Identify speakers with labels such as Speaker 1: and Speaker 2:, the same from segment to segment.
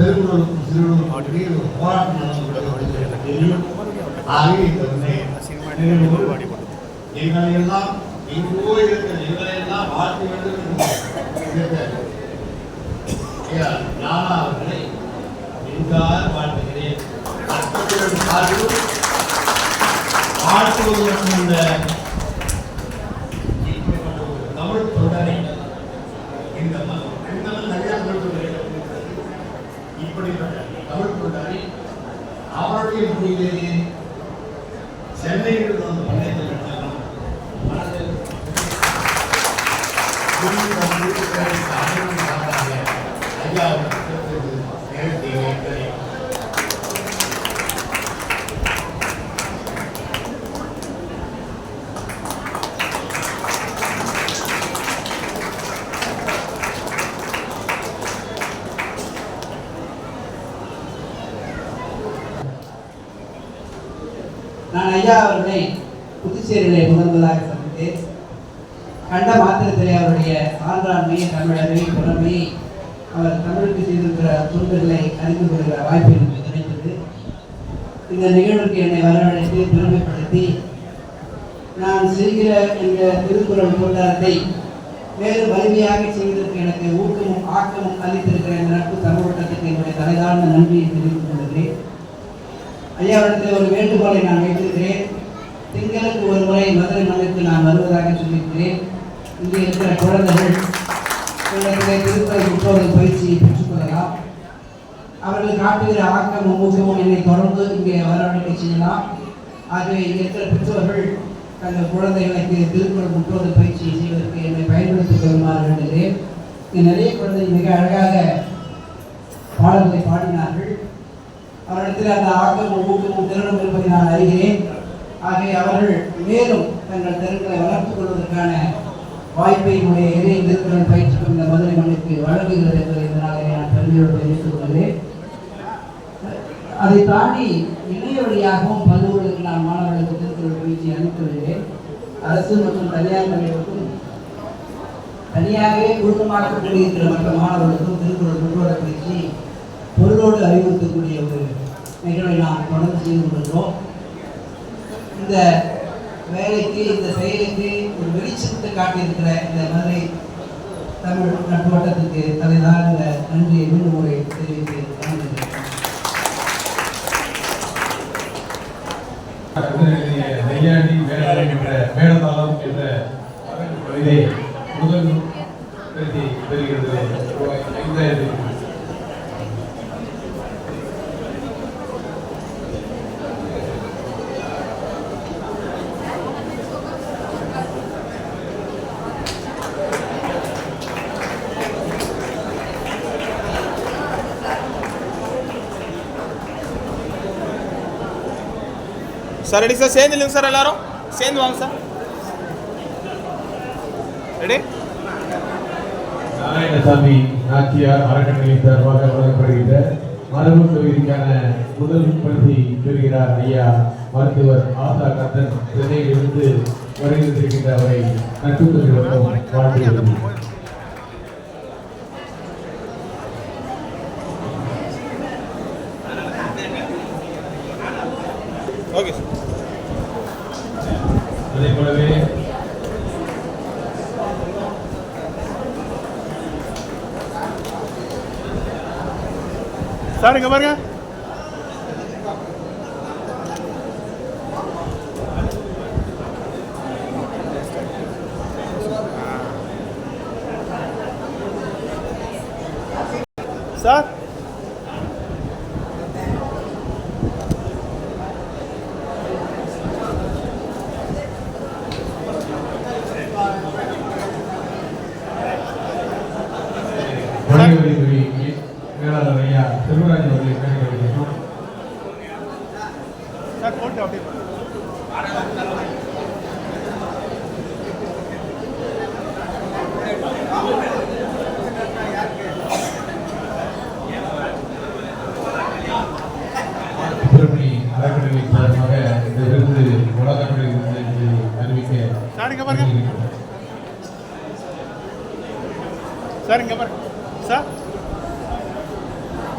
Speaker 1: பெருங்குடலுக்கும் சிறுவனுக்கும் இடையே ஒரு போராட்டம் நடந்து எனக்கு தெரியும் ஆகவே இந்த ஒன்றை எங்களை எல்லாம் எங்கோ இருக்கிற எங்களை எல்லாம் வாழ்த்து வேண்டும் ஞானா அவர்களை வாழ்த்துகிறேன் வாழ்த்துவதற்கு வாழ்த்துவது மட்டுமல்ல இப்படிப்பட்ட ஒரு தமிழ் தொடரை இந்த ம- இந்த மாதிரி நிறைய தமிழ் தொடர்கள் இருக்கிறது. அப்படிப்பட்ட தமிழ் கொண்டாடி அவருடைய மொழியிலேயே சென்னையில் வந்து பள்ளியில் நடத்தலாம் மனதில் புரிந்து கொண்டு பிறருக்கு அனைவரும் சார்பாக ஐயா அவர்களுக்கு நேரத்தை வைக்கிறேன்
Speaker 2: நான் ஐயா அவர்களை புதுச்சேரியிலே முதன்முதலாக சந்தித்து கண்ட மாத்திரத்திலே அவருடைய ஆன்றாண்மை தமிழரை புலமையை அவர் தமிழுக்கு செய்திருக்கிற துன்பங்களை அறிந்து கொள்கிற வாய்ப்பு எனக்கு கிடைத்தது. இந்த நிகழ்வுக்கு என்னை வரவழைத்து பெருமைப்படுத்தி நான் செய்கிற இந்த திருக்குறள் கூட்டாரத்தை மேலும் வலிமையாக செய்வதற்கு எனக்கு ஊக்கமும் ஆக்கமும் அளித்திருக்கிற இந்த நட்பு தமிழகத்துக்கு என்னுடைய தலைதாழ்ந்த நன்றியை தெரிவித்துக் கொள்கிறேன். ஐயாவிடத்தில் ஒரு வேண்டுகோளை நான் வைத்திருக்கிறேன். திங்களுக்கு ஒரு முறை மதுரை மண்ணுக்கு நான் வருவதாக சொல்லியிருக்கிறேன். இங்கே இருக்கிற குழந்தைகள் இடத்திலே திருக்குறள் முற்றோதல் பயிற்சியை பெற்றுக்கொள்ளலாம் அவர்கள் காட்டுகிற ஆக்கமும் ஊக்கமும் என்னை தொடர்ந்து இங்கே வரவழைக்க செய்யலாம். ஆகவே இங்கே இருக்கிற பெற்றோர்கள் தங்கள் குழந்தைகளுக்கு திருக்குறள் முற்றோர்கள் பயிற்சியை செய்வதற்கு என்னை பயன்படுத்திக் கொள்ளுமாறு வேண்டுகிறேன். இங்கே நிறைய குழந்தைகள் மிக அழகாக பாடல்களை பாடினார்கள். அவரிடத்தில் அந்த ஆக்கமும் ஊக்கமும் திறனும் இருப்பதை நான் அறிகிறேன். ஆகவே அவர்கள் மேலும் தங்கள் திறன்களை வளர்த்துக் கொள்வதற்கான வாய்ப்பை என்னுடைய இறை திருக்குறள் பயிற்சி இந்த மதுரை மண்ணுக்கு வழங்குகிறது என்பதை இதனால் நான் பெருமையோடு தெரிவித்துக் கொள்கிறேன். அதை தாண்டி இணைய வழியாகவும் பல்லுவர்களுக்கு நான் மாணவர்களுக்கு திருக்குறள் பயிற்சி அனுப்பி வருகிறேன். அரசு மற்றும் தனியார் பள்ளிகளுக்கும் தனியாகவே குழுக்கமாக இருக்கிற மற்ற மாணவர்களுக்கும் திருக்குறள் முன்னோட பயிற்சி பொருளோடு அறிவுறுத்தக்கூடிய ஒரு நிகழ்வை நாம் தொடர்ந்து செய்து கொள்கிறோம் இந்த வேலைக்கு இந்த செயலுக்கு ஒரு வெளிச்சத்தை காட்டியிருக்கிற இந்த மதுரை தமிழ் நட்பு வட்டத்துக்கு தலைதாழ்ந்த நன்றியை மீண்டும் முறை தெரிவித்து வணங்குகிறேன்
Speaker 3: நெய்யாண்டி வேளாண் என்ற மேடதாளம் என்ற இதை முதல்
Speaker 4: சார் ரெடி சார் சேர்ந்து இல்லைங்க சார் எல்லாரும் சேர்ந்து வாங்க சார் ரெடி
Speaker 3: நாராயணசாமி நாச்சியார் அறக்கட்டளை சார்பாக வழங்கப்படுகின்ற மரபு தொகுதிக்கான முதல் பரிசை பெறுகிறார் ஐயா மருத்துவர் ஆசா கந்தன் சென்னையிலிருந்து வருகின்றிருக்கின்ற அவரை நட்பு வாழ்த்து
Speaker 4: ஓகே சார்
Speaker 3: அதே போலவே
Speaker 4: சார் இங்க பாருங்க சார்
Speaker 3: வணிகவரித்துறை மேலாளர் ஐயா செல்வராஜ் அவர்களை கேட்டுக்கொள்கிறோம்
Speaker 4: சார் போட்டு அப்படியே
Speaker 3: சுப்பிரமணி அறக்கட்டளை சார்பாக இந்த விருது வழங்கப்படுகிறது என்று அறிவிக்க
Speaker 4: சார் இங்க பாருங்க சார் இங்க பாருங்க சார்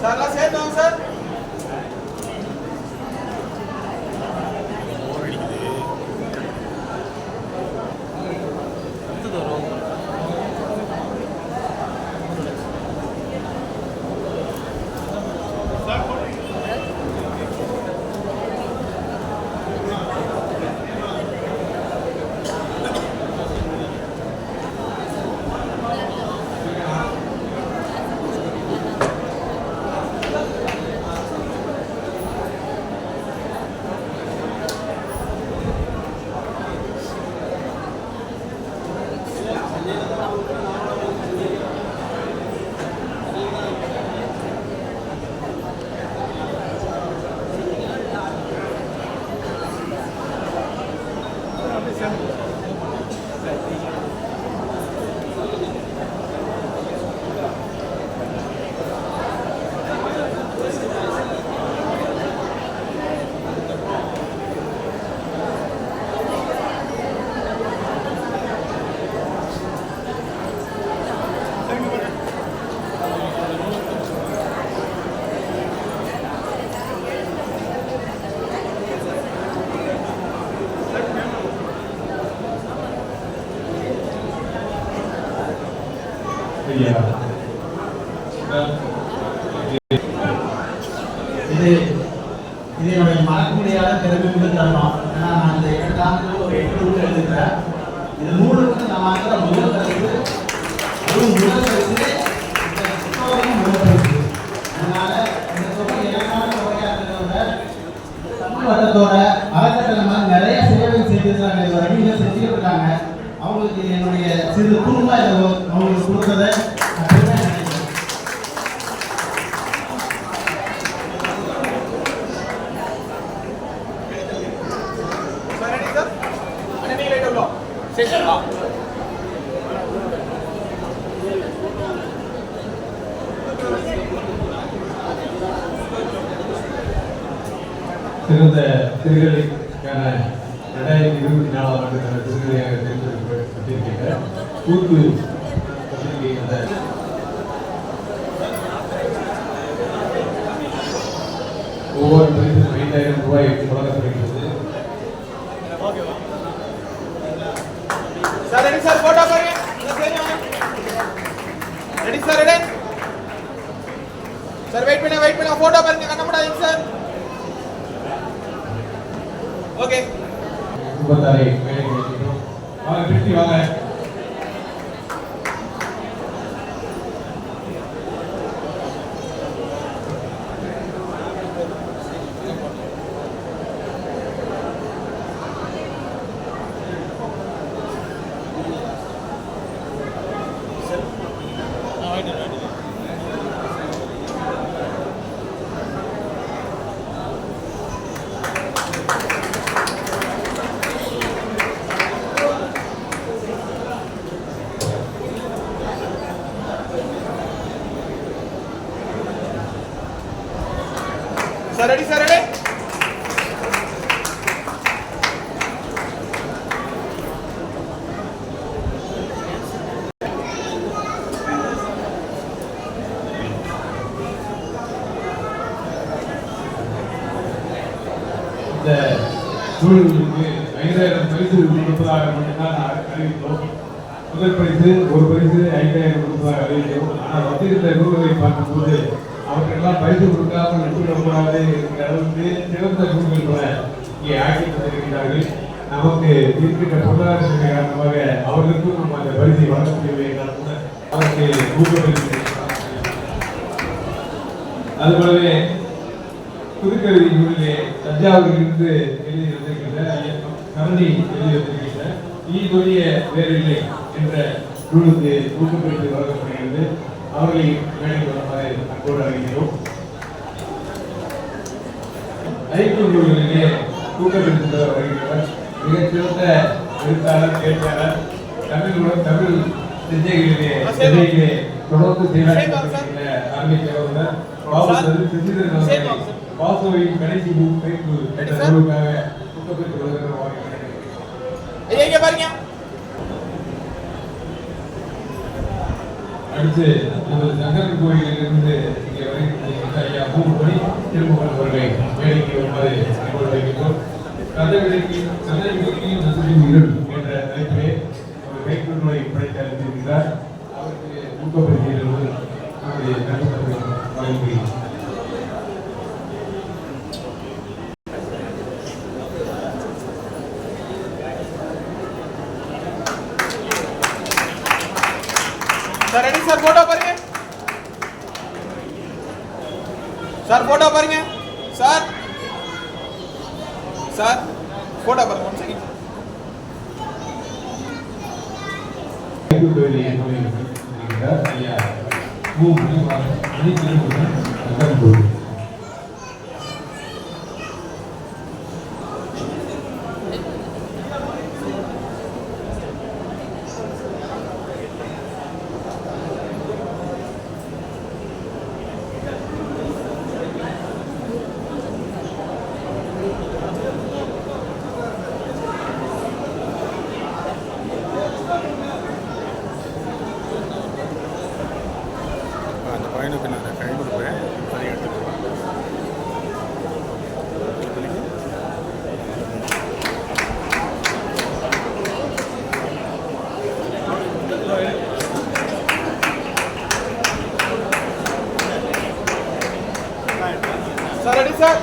Speaker 4: சார் எல்லாம் சேர்ந்து வாங்க சார்
Speaker 3: ஐயா
Speaker 1: இது இது என்னுடைய மறக்க முடியாத பெருமைமிகு தருணம் ஏன்னா நான் இந்த எட்டு ஆண்டுகள் ஒரு எட்டு நூல் எழுதுகிறேன் இது நூலுக்கு நான் வாங்குற முதல் பரிசு அதுவும் முதல் பரிசு இந்த புத்தகம் முதல் பரிசு அதனால இந்த தொகை எனக்கான தொகையாக இருக்கிறத தமிழ் வட்டத்தோட அறக்கட்டளை மாதிரி நிறைய சேவை செய்திருக்காங்க இது வரைக்கும் செஞ்சுக்கிட்டு இருக்காங்க. அவங்களுக்கு என்னுடைய சிறு குடும்ப அவங்களுக்கு கொடுத்ததை நான் பெருமையா நினைக்கிறேன்
Speaker 4: சார் ரெடி சார் அண்ணா நீங்க ரைட் உள்ளோம் சரி சார் வா
Speaker 3: சிறந்த சிறுகதைக்கான ரெண்டாயிரத்தி இருபத்தி நாலாம் ஆண்டுக்கான சிறுகதையாக தேர்ந்தெடுக்கப்பட்டிருக்கின்ற அந்த ஒவ்வொரு பரிசும் ஐந்தாயிரம் ரூபாய் வழங்கப்படுகிறது?
Speaker 4: சார் வெயிட் பண்ண வெயிட் பண்ண. போட்டோ பாருங்க கண்ண மூடாதீங்க சார் ஓகே
Speaker 3: வேலைக்கு வைக்கிறோம் வாங்க திருப்தி வாங்க
Speaker 4: சார் ரெடி சார் ரெடி
Speaker 3: இந்த சூழலுக்கு ஐந்தாயிரம் பரிசு கொடுப்பதாக மட்டும்தான் அறிவித்தோம். முதல் பரிசு ஒரு பரிசு ஐந்தாயிரம் கொடுப்பதாக அறிவித்தோம். ஆனால் வந்திருந்த நூல்களை பார்க்கும்போது அவர்களெல்லாம் பரிசு கொடுக்காமல் விட்டுவிடக்கூடாது என்கிற அளவுக்கு சிறந்த நூல்கள் கூட இங்கே ஆட்சி தந்திருக்கிறார்கள் நமக்கு இருக்கின்ற பொருளாதார காரணமாக அவர்களுக்கும் நம்ம அந்த பரிசை வழங்க முடியவில்லை அவருக்கு ஊக்கப்படுத்தி அதுபோலவே புதுக்கல்வி நூலிலே தஞ்சாவூரிலிருந்து எழுதி வந்திருக்கின்ற ஐயப்பன் கரடி எழுதி வந்திருக்கின்ற ஈ வேறில்லை என்ற நூலுக்கு ஊக்கப்படுத்தி வழங்கப்படுகிறது. அவர்களை மேடைக்கு வருமாறு அன்போடு அழைக்கிறோம் ஐக்கிய நூல்களிலே ஊக்கப்படுத்தி மிகச்சிறந்த எழுத்தாளர் பேச்சாளர் தமிழுடன் தமிழ் தொடர்ந்து செயலாற்றி அறிவிக்கிறவர் பாபு பாசுவையின் கடைசி கைப்பு என்ற நூலுக்காக
Speaker 4: பாருங்க.
Speaker 3: அடுத்து நமது சங்கரன் கோயிலிலிருந்து இங்கே வருகின்ற ஐயா மூணு மணி திருமுகன் அவர்களை வேலைக்கு வருமாறு அன்போடு கதவிலைக்கு இருள் என்ற தலைப்பிலே அவர் கைக்குள் நோய் படைத்து அளித்திருக்கிறார். அவருக்கு ஊக்கப்படுத்தியவர்கள் நம்முடைய
Speaker 4: சார் ரெடி சார் போட்டோ பாருங்க சார் போட்டோ பாருங்க சார் சார் போட்டோ பாருங்க ஒன் செகண்ட்
Speaker 3: கைக்குள் கோயிலை வருகிறார் ஐயா மூ மணி மணி திருமுகன் சங்கரன் கோயில்
Speaker 5: அந்த பையனுக்கு நான் கை கொடுப்பேன் அதை எடுத்துட்டு வா.
Speaker 4: சார் ரெடி சார்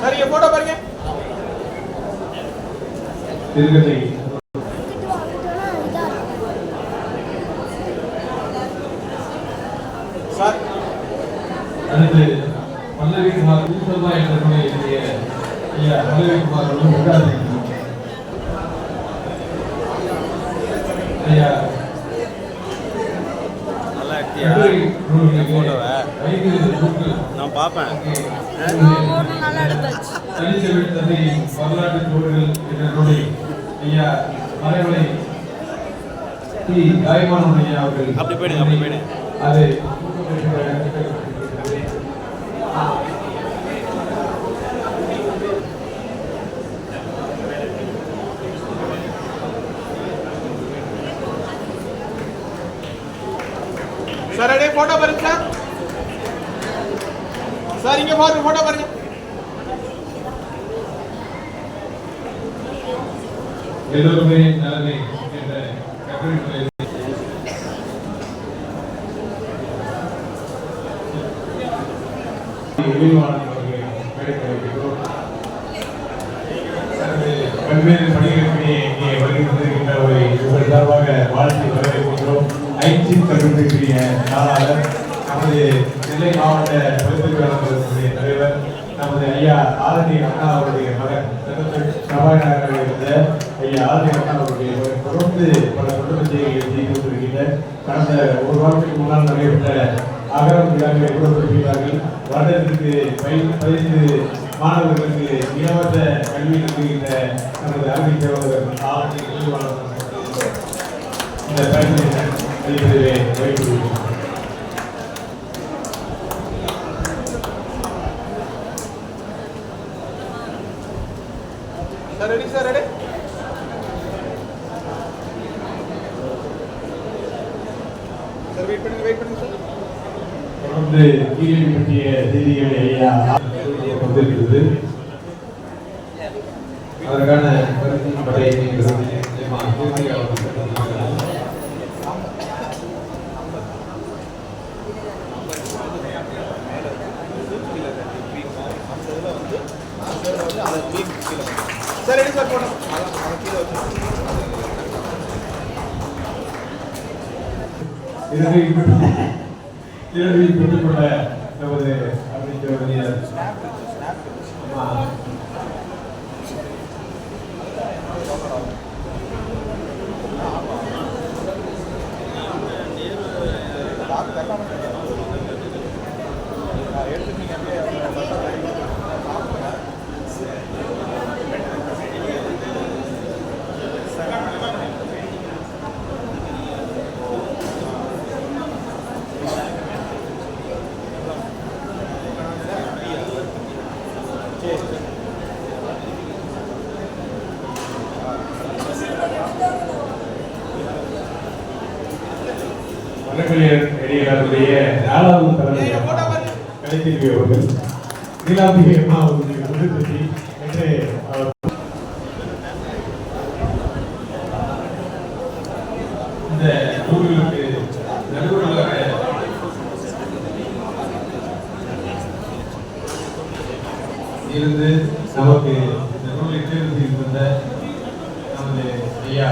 Speaker 4: சார் இங்க போட்டோ பாருங்க
Speaker 3: திருகதை
Speaker 4: சார்.
Speaker 3: அடுத்து பல்லவி குமார் ஈஸ்வர்மா என்ற எழுதிய ஐயா பல்லவி குமார் அவர்கள் உட்கார்ந்திருக்கிறோம் ஐயா.
Speaker 5: நான் பார்ப்பேன்.
Speaker 3: வரலாற்று தோடுகள் என்ற நூலை ஐயா மறைமலை டி தாய்மானவன் ஐயா அவர்கள்.
Speaker 5: அப்படி போயிடுங்க, அப்படி போயிடுங்க.
Speaker 3: அதை
Speaker 4: சார் ரெடி போட்டோ பாருங்க சார். சார் இங்க பாருங்க போட்டோ பாருங்க.
Speaker 3: எல்லோருமே நலமே என்ற கட்டுரை பல்வேறு பணிகளுக்கு இங்கே வருகின்ற ஒரு உங்கள் சார்பாக வாழ்த்தி வரவேற்கின்றோம். ஐச்சின் கல்லூரிக்குரிய நாளாளர் நமது நெல்லை மாவட்ட பல்கலைக்கழகத்தினுடைய தலைவர் நமது ஐயா ஆரணி அண்ணா அவருடைய மகன் சபாநாயகராக இருந்த ஐயா ஆர் கண்ணன் தொடர்ந்து பல குடும்பத்தை எழுதி கொடுத்திருக்கிற கடந்த ஒரு வாரத்துக்கு முன்னால் நடைபெற்ற அகரம் விழாக்களை கொடுத்திருக்கிறார்கள் வருடத்திற்கு பயிற்சி மாணவர்களுக்கு இலவச கல்வி நல்குகின்ற நமது அறிவிக் தேவர்கள் ஆவணி இந்த பயிற்சியை
Speaker 4: வைத்து
Speaker 3: தொடர்ந்து கீழே பற்றிய செய்திகளை ஐயா வந்திருக்கிறது அதற்கான கருத்தின்படை நிச்சயமா இறுதியாக அவர்கள்
Speaker 4: சார் ரெடி சார் போட்டோ
Speaker 3: இறுதியில் பெற்று- பெற்றுக்கொண்ட நமது அமைச்சர் நாலாவது தலைமை கலைத்திருக்கிறவர்கள் நீலாந்திரி அம்மா அவர்கள் ஐயா.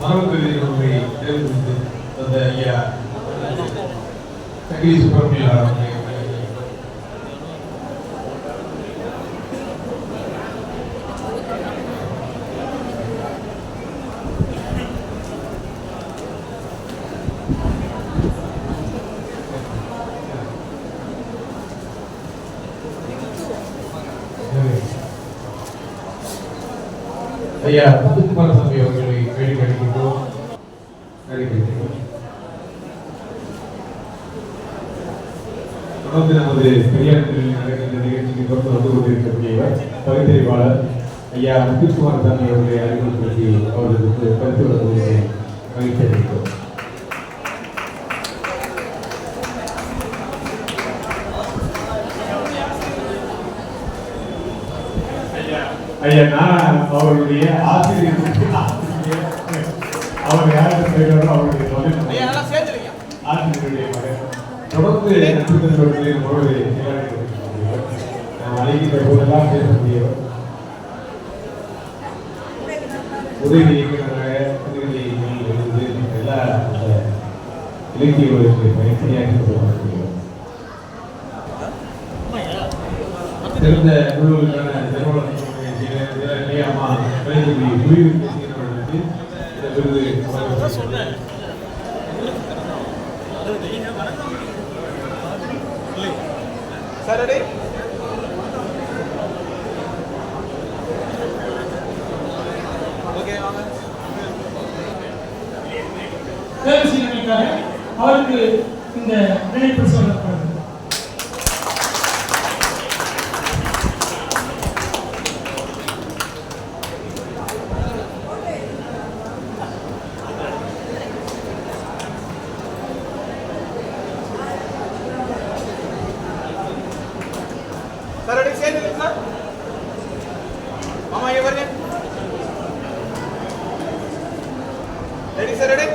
Speaker 3: மரபுக்கல்வி நூலை தேர்வு தந்த ஐயா. சகிரி சுப்பிரமணியம் அவர்களை ஐயா முத்துக்குமார சாமி அவர்களை வேடி கழிக்கின்றோம் தொடர்ந்து நமது பெரியார் பள்ளியில் நடக்கின்ற நிகழ்ச்சிக்கு தொடர்ந்து வந்து கொண்டிருக்கக்கூடியவர் பகுத்தறிவாளர் ஐயா முத்துக்குமார சாமி அவர்களை அறிமுகப்படுத்தி அவர்களுக்கு பரிசு வழங்குவதை மகிழ்ச்சி அளிக்கிறோம் ஐயா நான் அவருடைய ஆசிரியர் ஆசிரியர் அவர் யாருக்கு பெயரோ அவருடைய மகன். ஆசிரியருடைய மகன். தொடர்ந்து நட்புத்தன்மைகளின் முறையை நாம் அழைக்கின்ற போதெல்லாம் பேசக்கூடியவர். உதவி இயக்குநராக உதவி இருந்து எல்லா அந்த இலக்கிய உலகத்தை பயிற்சியாக்கி வரக்கூடியவர் சிறந்த நூல்களுக்கான கலைஞரி புரிவு அவர்களுக்கு இந்த விருது வழங்கப்படுகிறது.
Speaker 4: சார் ரெடி ஓகே வாங்க.
Speaker 6: தேர்வு செய்தமைக்காக அவருக்கு இந்த நினைப்பு சொல்லப்படுகிறது
Speaker 4: சார் ரெடி சேர்ந்துருங்க சார் மாமா இங்க பாருங்க ரெடி சார் ரெடி